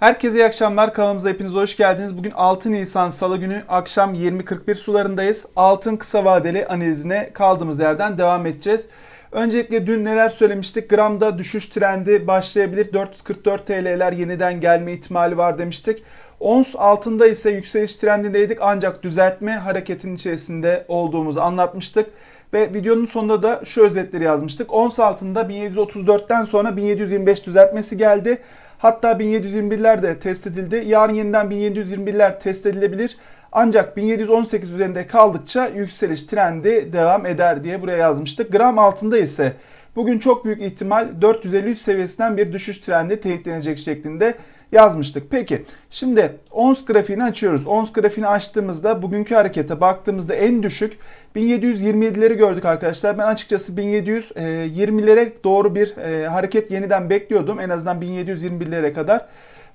Herkese iyi akşamlar. Kanalımıza hepiniz hoş geldiniz. Bugün 6 Nisan Salı günü akşam 20.41 sularındayız. Altın kısa vadeli analizine kaldığımız yerden devam edeceğiz. Öncelikle dün neler söylemiştik? Gramda düşüş trendi başlayabilir. 444 TL'ler yeniden gelme ihtimali var demiştik. Ons altında ise yükseliş trendindeydik ancak düzeltme hareketinin içerisinde olduğumuzu anlatmıştık. Ve videonun sonunda da şu özetleri yazmıştık. Ons altında 1734'ten sonra 1725 düzeltmesi geldi. Hatta 1721'ler de test edildi. Yarın yeniden 1721'ler test edilebilir. Ancak 1718 üzerinde kaldıkça yükseliş trendi devam eder diye buraya yazmıştık. Gram altında ise bugün çok büyük ihtimal 453 seviyesinden bir düşüş trendi teyitlenecek şeklinde yazmıştık. Peki şimdi ons grafiğini açıyoruz. Ons grafiğini açtığımızda bugünkü harekete baktığımızda en düşük 1727'leri gördük arkadaşlar. Ben açıkçası 1720'lere doğru bir e, hareket yeniden bekliyordum. En azından 1721'lere kadar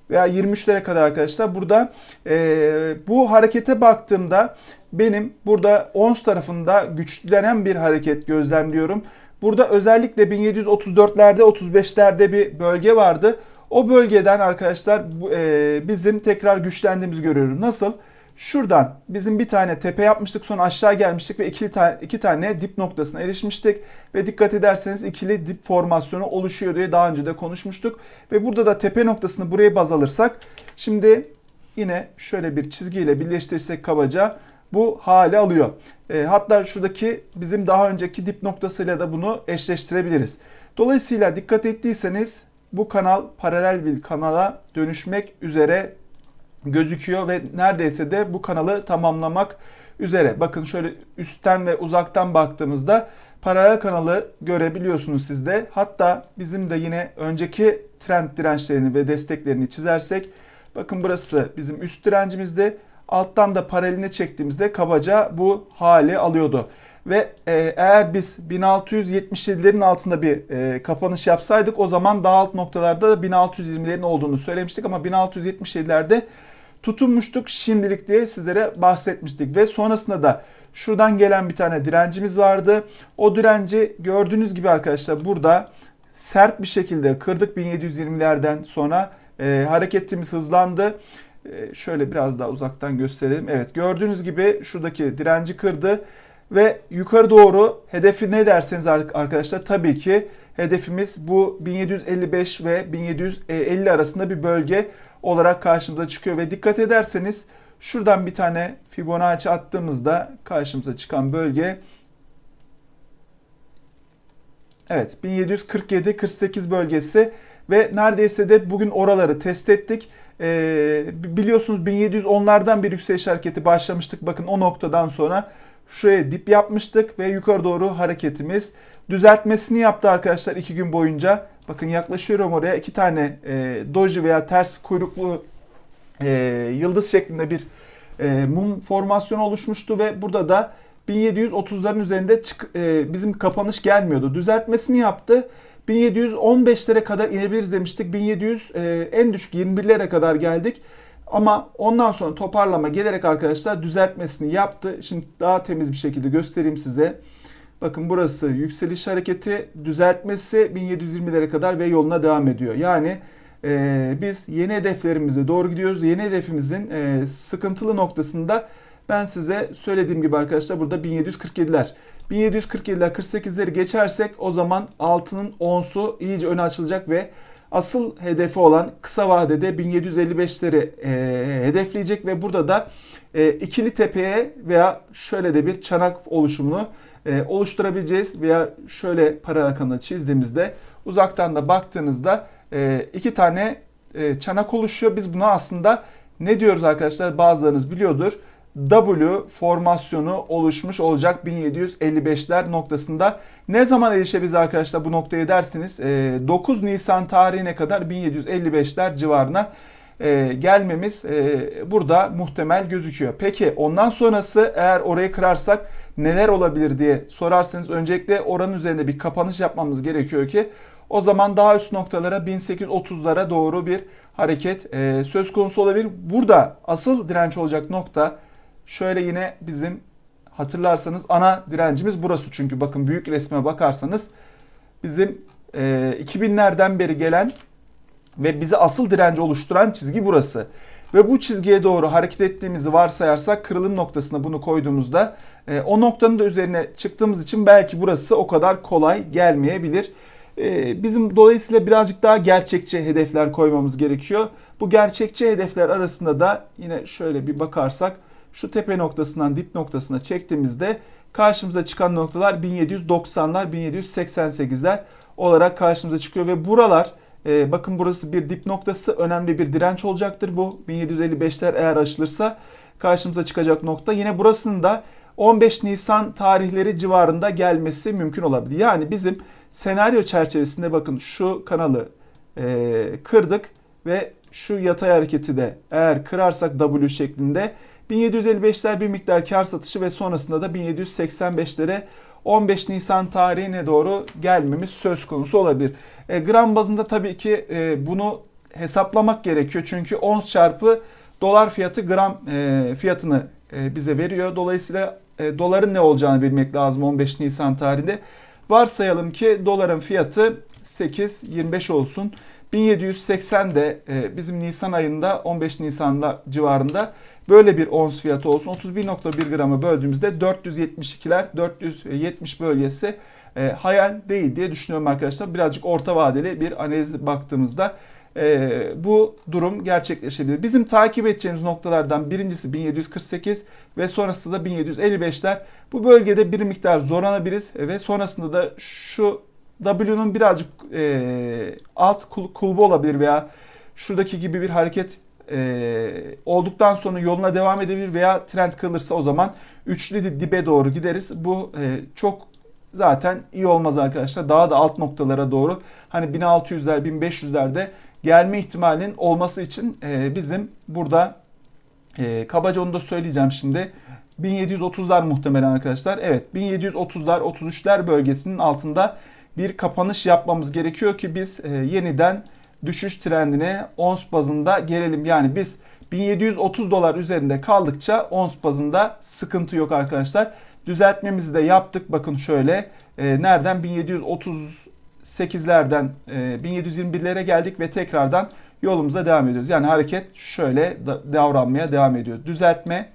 veya 23'lere kadar arkadaşlar. Burada e, bu harekete baktığımda benim burada ons tarafında güçlenen bir hareket gözlemliyorum. Burada özellikle 1734'lerde 35'lerde bir bölge vardı. O bölgeden arkadaşlar e, bizim tekrar güçlendiğimizi görüyorum. Nasıl? Şuradan bizim bir tane tepe yapmıştık sonra aşağı gelmiştik ve iki, tane, iki tane dip noktasına erişmiştik. Ve dikkat ederseniz ikili dip formasyonu oluşuyor diye daha önce de konuşmuştuk. Ve burada da tepe noktasını buraya baz alırsak şimdi yine şöyle bir çizgiyle birleştirirsek kabaca bu hale alıyor. E, hatta şuradaki bizim daha önceki dip noktasıyla da bunu eşleştirebiliriz. Dolayısıyla dikkat ettiyseniz bu kanal paralel bir kanala dönüşmek üzere gözüküyor ve neredeyse de bu kanalı tamamlamak üzere. Bakın şöyle üstten ve uzaktan baktığımızda paralel kanalı görebiliyorsunuz siz de. Hatta bizim de yine önceki trend dirençlerini ve desteklerini çizersek bakın burası bizim üst direncimizde. Alttan da paralelini çektiğimizde kabaca bu hali alıyordu. Ve e, eğer biz 1677'lerin altında bir e, kapanış yapsaydık o zaman daha alt noktalarda da 1620'lerin olduğunu söylemiştik ama 1677'lerde tutunmuştuk şimdilik diye sizlere bahsetmiştik ve sonrasında da şuradan gelen bir tane direncimiz vardı. O direnci gördüğünüz gibi arkadaşlar burada sert bir şekilde kırdık 1720'lerden sonra e, hareketimiz hızlandı. E, şöyle biraz daha uzaktan gösterelim. Evet gördüğünüz gibi şuradaki direnci kırdı ve yukarı doğru hedefi ne derseniz arkadaşlar tabii ki hedefimiz bu 1755 ve 1750 arasında bir bölge olarak karşımıza çıkıyor ve dikkat ederseniz şuradan bir tane Fibonacci attığımızda karşımıza çıkan bölge Evet 1747-48 bölgesi ve neredeyse de bugün oraları test ettik. Ee, biliyorsunuz 1710'lardan bir yükseliş hareketi başlamıştık. Bakın o noktadan sonra şuraya dip yapmıştık ve yukarı doğru hareketimiz düzeltmesini yaptı arkadaşlar iki gün boyunca. Bakın yaklaşıyorum oraya iki tane e, doji veya ters kuyruklu e, yıldız şeklinde bir e, mum formasyonu oluşmuştu ve burada da 1730'ların üzerinde çık, e, bizim kapanış gelmiyordu. Düzeltmesini yaptı. 1715'lere kadar inebiliriz demiştik. 1700 e, en düşük 21'lere kadar geldik. Ama ondan sonra toparlama gelerek arkadaşlar düzeltmesini yaptı. Şimdi daha temiz bir şekilde göstereyim size. Bakın burası yükseliş hareketi düzeltmesi 1720'lere kadar ve yoluna devam ediyor. Yani e, biz yeni hedeflerimize doğru gidiyoruz. Yeni hedefimizin e, sıkıntılı noktasında ben size söylediğim gibi arkadaşlar burada 1747'ler. 1747'ler 48'leri geçersek o zaman altının onsu iyice öne açılacak ve asıl hedefi olan kısa vadede 1755'leri e, hedefleyecek ve burada da e, ikili tepeye veya şöyle de bir çanak oluşumunu e, oluşturabileceğiz veya şöyle paralel kanalı çizdiğimizde uzaktan da baktığınızda e, iki tane e, çanak oluşuyor. Biz buna aslında ne diyoruz arkadaşlar bazılarınız biliyordur. W formasyonu oluşmuş olacak 1755'ler noktasında. Ne zaman erişebiliriz arkadaşlar bu noktaya dersiniz 9 Nisan tarihine kadar 1755'ler civarına gelmemiz burada muhtemel gözüküyor. Peki ondan sonrası eğer orayı kırarsak neler olabilir diye sorarsanız öncelikle oranın üzerinde bir kapanış yapmamız gerekiyor ki o zaman daha üst noktalara 1830'lara doğru bir hareket e, söz konusu olabilir. Burada asıl direnç olacak nokta şöyle yine bizim hatırlarsanız ana direncimiz burası çünkü bakın büyük resme bakarsanız bizim e, 2000'lerden beri gelen Ve bizi asıl direnci oluşturan çizgi burası. Ve bu çizgiye doğru hareket ettiğimizi varsayarsak kırılım noktasına bunu koyduğumuzda e, o noktanın da üzerine çıktığımız için belki burası o kadar kolay gelmeyebilir. E, bizim dolayısıyla birazcık daha gerçekçi hedefler koymamız gerekiyor. Bu gerçekçi hedefler arasında da yine şöyle bir bakarsak şu tepe noktasından dip noktasına çektiğimizde karşımıza çıkan noktalar 1790'lar 1788'ler olarak karşımıza çıkıyor. Ve buralar e, bakın burası bir dip noktası önemli bir direnç olacaktır bu. 1755'ler eğer aşılırsa karşımıza çıkacak nokta. Yine burasının da 15 Nisan tarihleri civarında gelmesi mümkün olabilir. Yani bizim senaryo çerçevesinde bakın şu kanalı e, kırdık ve şu yatay hareketi de eğer kırarsak W şeklinde 1755'ler bir miktar kar satışı ve sonrasında da 1785'lere 15 Nisan tarihine doğru gelmemiz söz konusu olabilir. E, gram bazında tabii ki e, bunu hesaplamak gerekiyor. Çünkü ons çarpı dolar fiyatı gram e, fiyatını e, bize veriyor. Dolayısıyla e, doların ne olacağını bilmek lazım 15 Nisan tarihinde. Varsayalım ki doların fiyatı 8.25 olsun. 1780 de e, bizim Nisan ayında 15 Nisan'da civarında böyle bir ons fiyatı olsun. 31.1 gramı böldüğümüzde 472'ler 470 bölgesi e, hayal değil diye düşünüyorum arkadaşlar. Birazcık orta vadeli bir analiz baktığımızda e, bu durum gerçekleşebilir. Bizim takip edeceğimiz noktalardan birincisi 1748 ve sonrasında da 1755'ler. Bu bölgede bir miktar zorlanabiliriz ve sonrasında da şu W'nun birazcık e, alt kul, kulbu olabilir veya şuradaki gibi bir hareket e, olduktan sonra yoluna devam edebilir veya trend kırılırsa o zaman üçlü dibe doğru gideriz. Bu e, çok zaten iyi olmaz arkadaşlar. Daha da alt noktalara doğru hani 1600'ler 1500'lerde gelme ihtimalinin olması için e, bizim burada e, kabaca onu da söyleyeceğim şimdi. 1730'lar muhtemelen arkadaşlar. Evet 1730'lar 33'ler bölgesinin altında bir kapanış yapmamız gerekiyor ki biz e, yeniden düşüş trendine ons bazında gelelim. Yani biz 1730 dolar üzerinde kaldıkça ons bazında sıkıntı yok arkadaşlar. Düzeltmemizi de yaptık. Bakın şöyle e, nereden 1738'lerden e, 1721'lere geldik ve tekrardan yolumuza devam ediyoruz. Yani hareket şöyle davranmaya devam ediyor. Düzeltme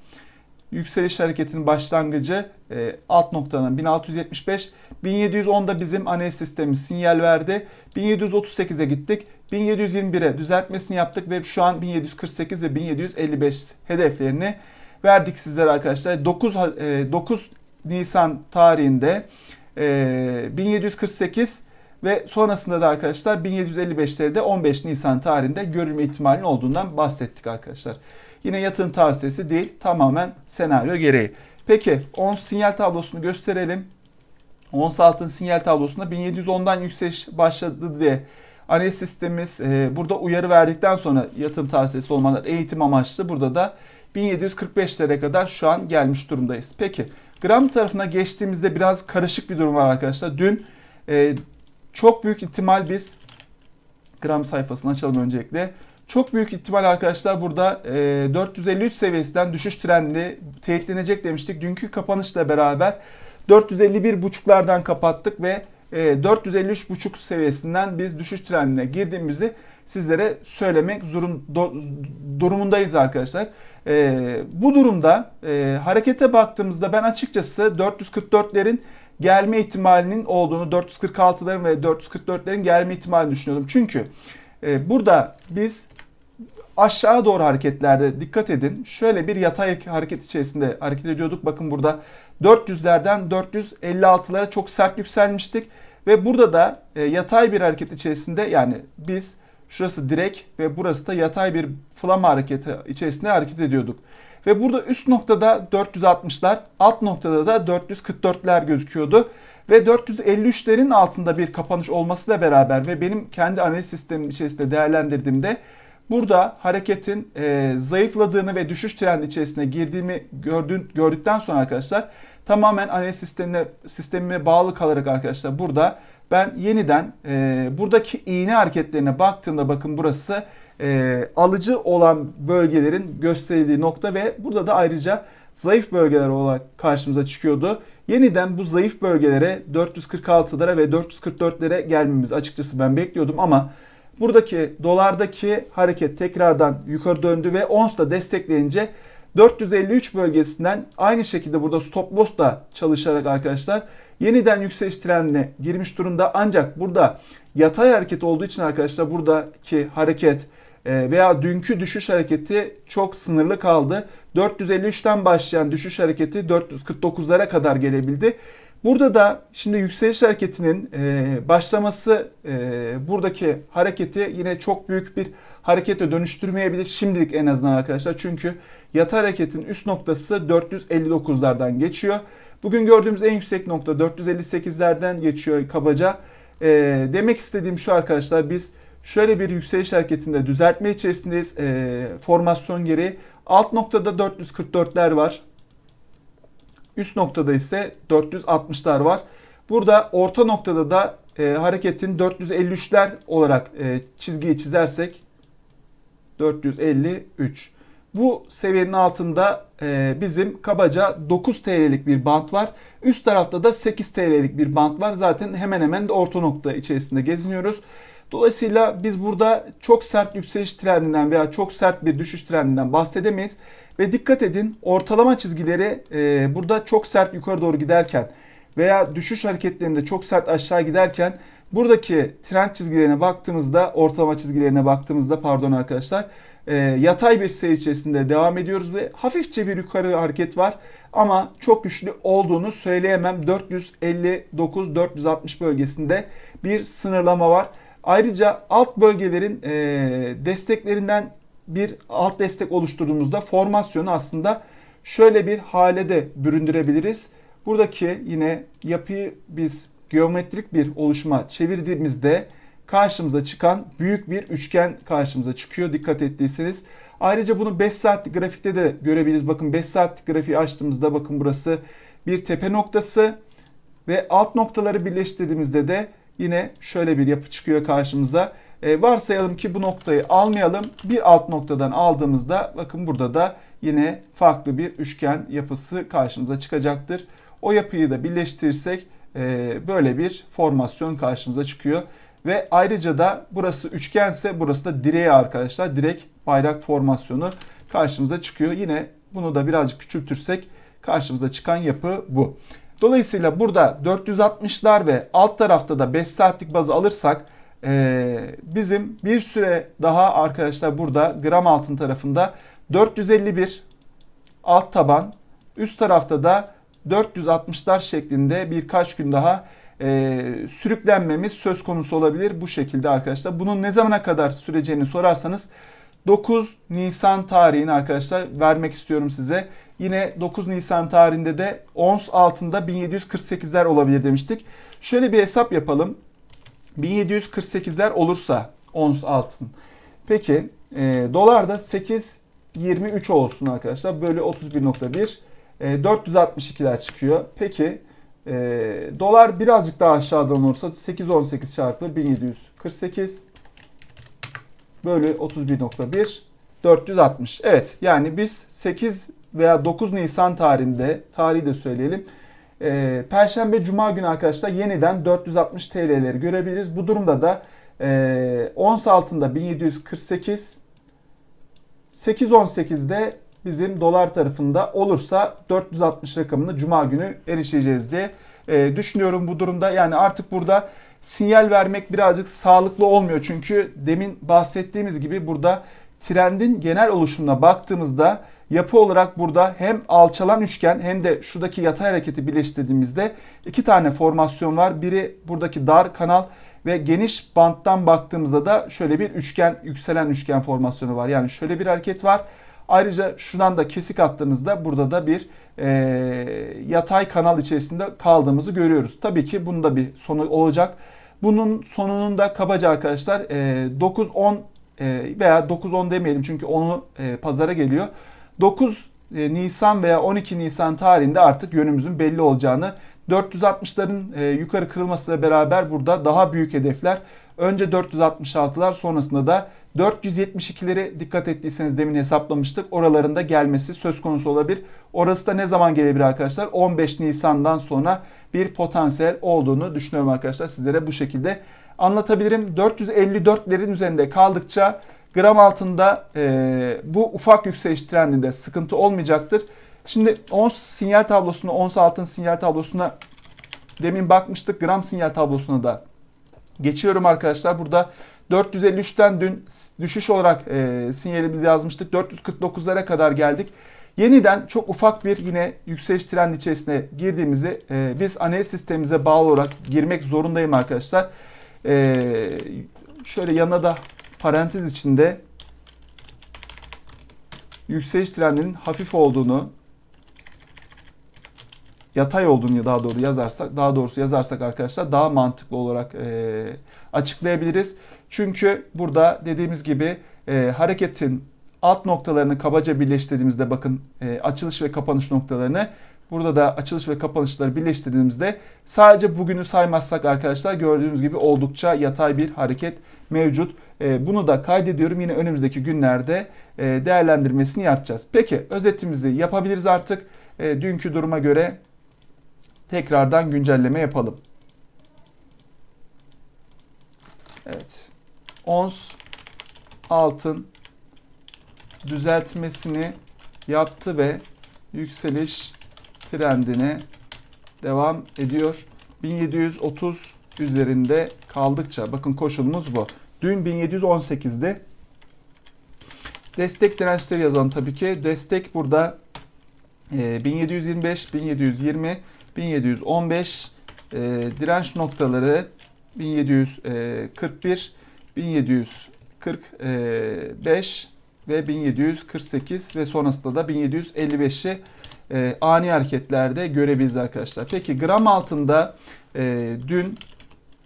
yükseliş hareketinin başlangıcı e, alt noktadan 1675. 1710'da bizim analiz sistemimiz sinyal verdi. 1738'e gittik. 1721'e düzeltmesini yaptık ve şu an 1748 ve 1755 hedeflerini verdik sizlere arkadaşlar. 9 e, 9 Nisan tarihinde e, 1748 ve sonrasında da arkadaşlar 1755'lerde 15 Nisan tarihinde görülme ihtimalinin olduğundan bahsettik arkadaşlar. Yine yatırım tavsiyesi değil tamamen senaryo gereği. Peki ons sinyal tablosunu gösterelim. Ons altın sinyal tablosunda 1710'dan yükseliş başladı diye analiz sistemimiz e, burada uyarı verdikten sonra yatırım tavsiyesi olmadan eğitim amaçlı burada da 1745'lere kadar şu an gelmiş durumdayız. Peki gram tarafına geçtiğimizde biraz karışık bir durum var arkadaşlar. Dün e, çok büyük ihtimal biz gram sayfasını açalım öncelikle. Çok büyük ihtimal arkadaşlar burada e, 453 seviyesinden düşüş trendi teyitlenecek demiştik. Dünkü kapanışla beraber 451 buçuklardan kapattık ve e, 453 buçuk seviyesinden biz düşüş trendine girdiğimizi sizlere söylemek zorun, do, durumundayız arkadaşlar. E, bu durumda e, harekete baktığımızda ben açıkçası 444'lerin gelme ihtimalinin olduğunu 446'ların ve 444'lerin gelme ihtimalini düşünüyordum. Çünkü e, burada biz aşağı doğru hareketlerde dikkat edin. Şöyle bir yatay hareket içerisinde hareket ediyorduk. Bakın burada 400'lerden 456'lara çok sert yükselmiştik. Ve burada da e, yatay bir hareket içerisinde yani biz şurası direk ve burası da yatay bir flama hareketi içerisinde hareket ediyorduk. Ve burada üst noktada 460'lar, alt noktada da 444'ler gözüküyordu. Ve 453'lerin altında bir kapanış olmasıyla beraber ve benim kendi analiz sistemim içerisinde değerlendirdiğimde Burada hareketin e, zayıfladığını ve düşüş trendi içerisine girdiğimi gördüğün, gördükten sonra arkadaşlar tamamen analiz sistemine, sistemime bağlı kalarak arkadaşlar burada ben yeniden e, buradaki iğne hareketlerine baktığımda bakın burası e, alıcı olan bölgelerin gösterildiği nokta ve burada da ayrıca zayıf bölgeler olarak karşımıza çıkıyordu. Yeniden bu zayıf bölgelere 446'lara ve 444'lere gelmemiz açıkçası ben bekliyordum ama Buradaki dolardaki hareket tekrardan yukarı döndü ve ons da destekleyince 453 bölgesinden aynı şekilde burada stop loss da çalışarak arkadaşlar yeniden yükseliş trendine girmiş durumda. Ancak burada yatay hareket olduğu için arkadaşlar buradaki hareket veya dünkü düşüş hareketi çok sınırlı kaldı. 453'ten başlayan düşüş hareketi 449'lara kadar gelebildi. Burada da şimdi yükseliş hareketinin e, başlaması e, buradaki hareketi yine çok büyük bir harekete dönüştürmeyebilir şimdilik en azından arkadaşlar. Çünkü yatay hareketin üst noktası 459'lardan geçiyor. Bugün gördüğümüz en yüksek nokta 458'lerden geçiyor kabaca. E, demek istediğim şu arkadaşlar biz şöyle bir yükseliş hareketinde düzeltme içerisindeyiz. E, formasyon gereği. Alt noktada 444'ler var. Üst noktada ise 460'lar var. Burada orta noktada da e, hareketin 453'ler olarak e, çizgiyi çizersek 453. Bu seviyenin altında e, bizim kabaca 9 TL'lik bir bant var. Üst tarafta da 8 TL'lik bir bant var. Zaten hemen hemen de orta nokta içerisinde geziniyoruz. Dolayısıyla biz burada çok sert yükseliş trendinden veya çok sert bir düşüş trendinden bahsedemeyiz. Ve dikkat edin ortalama çizgileri e, burada çok sert yukarı doğru giderken veya düşüş hareketlerinde çok sert aşağı giderken buradaki trend çizgilerine baktığımızda ortalama çizgilerine baktığımızda pardon arkadaşlar e, yatay bir seyir içerisinde devam ediyoruz ve hafifçe bir yukarı hareket var ama çok güçlü olduğunu söyleyemem 459-460 bölgesinde bir sınırlama var. Ayrıca alt bölgelerin e, desteklerinden bir alt destek oluşturduğumuzda formasyonu aslında şöyle bir hale de büründürebiliriz. Buradaki yine yapıyı biz geometrik bir oluşuma çevirdiğimizde karşımıza çıkan büyük bir üçgen karşımıza çıkıyor dikkat ettiyseniz. Ayrıca bunu 5 saatlik grafikte de görebiliriz. Bakın 5 saatlik grafiği açtığımızda bakın burası bir tepe noktası ve alt noktaları birleştirdiğimizde de yine şöyle bir yapı çıkıyor karşımıza. E, varsayalım ki bu noktayı almayalım. Bir alt noktadan aldığımızda bakın burada da yine farklı bir üçgen yapısı karşımıza çıkacaktır. O yapıyı da birleştirirsek e, böyle bir formasyon karşımıza çıkıyor. Ve ayrıca da burası üçgense burası da direği arkadaşlar. Direk bayrak formasyonu karşımıza çıkıyor. Yine bunu da birazcık küçültürsek karşımıza çıkan yapı bu. Dolayısıyla burada 460'lar ve alt tarafta da 5 saatlik bazı alırsak e, bizim bir süre daha arkadaşlar burada gram altın tarafında 451 alt taban üst tarafta da 460'lar şeklinde birkaç gün daha e, sürüklenmemiz söz konusu olabilir bu şekilde arkadaşlar. Bunun ne zamana kadar süreceğini sorarsanız 9 Nisan tarihini arkadaşlar vermek istiyorum size. Yine 9 Nisan tarihinde de ons altında 1748'ler olabilir demiştik. Şöyle bir hesap yapalım. 1748'ler olursa ons altın. Peki e, dolar da 8.23 olsun arkadaşlar. Böyle 31.1 e, 462'ler çıkıyor. Peki e, dolar birazcık daha aşağıdan olursa 818 çarpı 1748 bölü 31.1 460. Evet yani biz 8 veya 9 Nisan tarihinde tarihi de söyleyelim. E, Perşembe Cuma günü arkadaşlar yeniden 460 TL'leri görebiliriz. Bu durumda da e, ons altında 1748 8.18'de bizim dolar tarafında olursa 460 rakamını Cuma günü erişeceğiz diye e, düşünüyorum bu durumda. Yani artık burada sinyal vermek birazcık sağlıklı olmuyor. Çünkü demin bahsettiğimiz gibi burada trendin genel oluşumuna baktığımızda yapı olarak burada hem alçalan üçgen hem de şuradaki yatay hareketi birleştirdiğimizde iki tane formasyon var. Biri buradaki dar kanal ve geniş banttan baktığımızda da şöyle bir üçgen, yükselen üçgen formasyonu var. Yani şöyle bir hareket var. Ayrıca şuradan da kesik attığınızda burada da bir e, yatay kanal içerisinde kaldığımızı görüyoruz. Tabii ki bunda bir sonu olacak. Bunun sonunun da kabaca arkadaşlar e, 9-10 e, veya 9-10 demeyelim çünkü onu e, pazara geliyor. 9 e, Nisan veya 12 Nisan tarihinde artık yönümüzün belli olacağını 460'ların e, yukarı kırılmasıyla beraber burada daha büyük hedefler. Önce 466'lar sonrasında da 472'leri dikkat ettiyseniz demin hesaplamıştık. Oralarında gelmesi söz konusu olabilir. Orası da ne zaman gelebilir arkadaşlar? 15 Nisan'dan sonra bir potansiyel olduğunu düşünüyorum arkadaşlar. Sizlere bu şekilde anlatabilirim. 454'lerin üzerinde kaldıkça gram altında e, bu ufak yükseliş trendinde sıkıntı olmayacaktır. Şimdi ons sinyal tablosuna, ons altın sinyal tablosuna demin bakmıştık. Gram sinyal tablosuna da geçiyorum arkadaşlar. Burada 453'ten dün düşüş olarak e, sinyalimizi yazmıştık. 449'lara kadar geldik. Yeniden çok ufak bir yine yükseliş trendi içerisine girdiğimizi e, biz analiz sistemimize bağlı olarak girmek zorundayım arkadaşlar. E, şöyle yanına da parantez içinde yükseliş trendinin hafif olduğunu yatay olduğunu daha doğru yazarsak daha doğrusu yazarsak arkadaşlar daha mantıklı olarak e, açıklayabiliriz. Çünkü burada dediğimiz gibi e, hareketin alt noktalarını kabaca birleştirdiğimizde bakın e, açılış ve kapanış noktalarını burada da açılış ve kapanışları birleştirdiğimizde sadece bugünü saymazsak arkadaşlar gördüğünüz gibi oldukça yatay bir hareket mevcut. E, bunu da kaydediyorum. Yine önümüzdeki günlerde e, değerlendirmesini yapacağız. Peki özetimizi yapabiliriz artık. E, dünkü duruma göre tekrardan güncelleme yapalım. Evet. Ons altın düzeltmesini yaptı ve yükseliş trendine devam ediyor. 1730 üzerinde kaldıkça bakın koşulumuz bu. Dün 1718'de destek dirençleri yazalım tabii ki. Destek burada 1725, 1720, 1715 e, direnç noktaları 1741, 1745 ve 1748 ve sonrasında da 1755'i e, ani hareketlerde görebiliriz arkadaşlar. Peki gram altında e, dün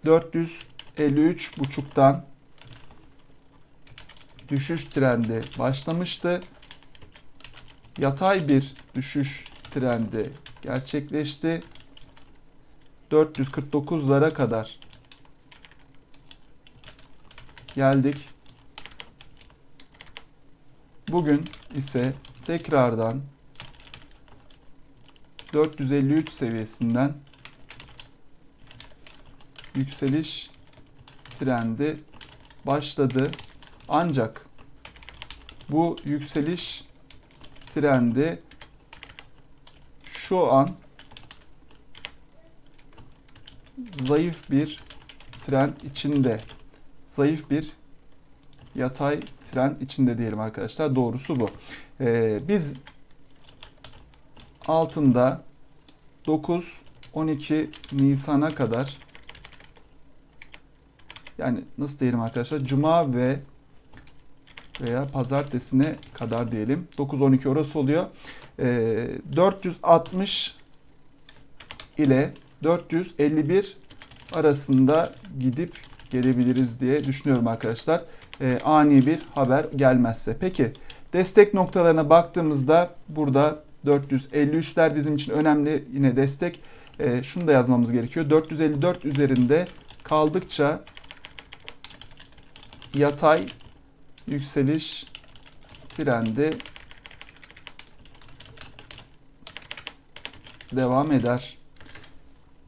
453.5'tan düşüş trendi başlamıştı. Yatay bir düşüş trendi gerçekleşti. 449'lara kadar geldik. Bugün ise tekrardan 453 seviyesinden yükseliş trendi başladı. Ancak bu yükseliş trendi şu an zayıf bir trend içinde. Zayıf bir yatay trend içinde diyelim arkadaşlar. Doğrusu bu. Ee, biz altında 9-12 Nisan'a kadar yani nasıl diyelim arkadaşlar Cuma ve veya pazartesine kadar diyelim 9-12 orası oluyor. Ee, 460 ile 451 arasında gidip gelebiliriz diye düşünüyorum arkadaşlar. E, ani bir haber gelmezse. Peki destek noktalarına baktığımızda burada 453'ler bizim için önemli yine destek. E, şunu da yazmamız gerekiyor. 454 üzerinde kaldıkça yatay yükseliş trendi devam eder.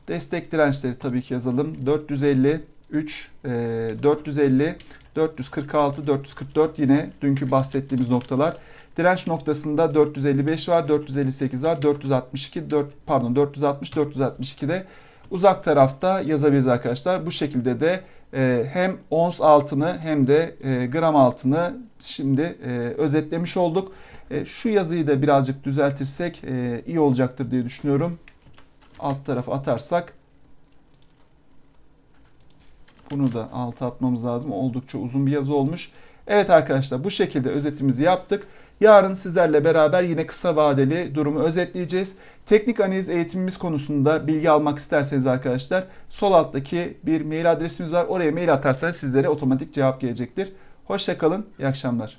Destek dirençleri tabii ki yazalım. 453, 450, 446, 444 yine dünkü bahsettiğimiz noktalar. Direnç noktasında 455 var, 458 var, 462, 4 pardon 460, 462 de uzak tarafta yazabiliriz arkadaşlar. Bu şekilde de e, hem ons altını hem de e, gram altını şimdi e, özetlemiş olduk. Şu yazıyı da birazcık düzeltirsek iyi olacaktır diye düşünüyorum. Alt tarafa atarsak bunu da alta atmamız lazım. Oldukça uzun bir yazı olmuş. Evet arkadaşlar bu şekilde özetimizi yaptık. Yarın sizlerle beraber yine kısa vadeli durumu özetleyeceğiz. Teknik analiz eğitimimiz konusunda bilgi almak isterseniz arkadaşlar sol alttaki bir mail adresimiz var. Oraya mail atarsanız sizlere otomatik cevap gelecektir. Hoşçakalın, iyi akşamlar.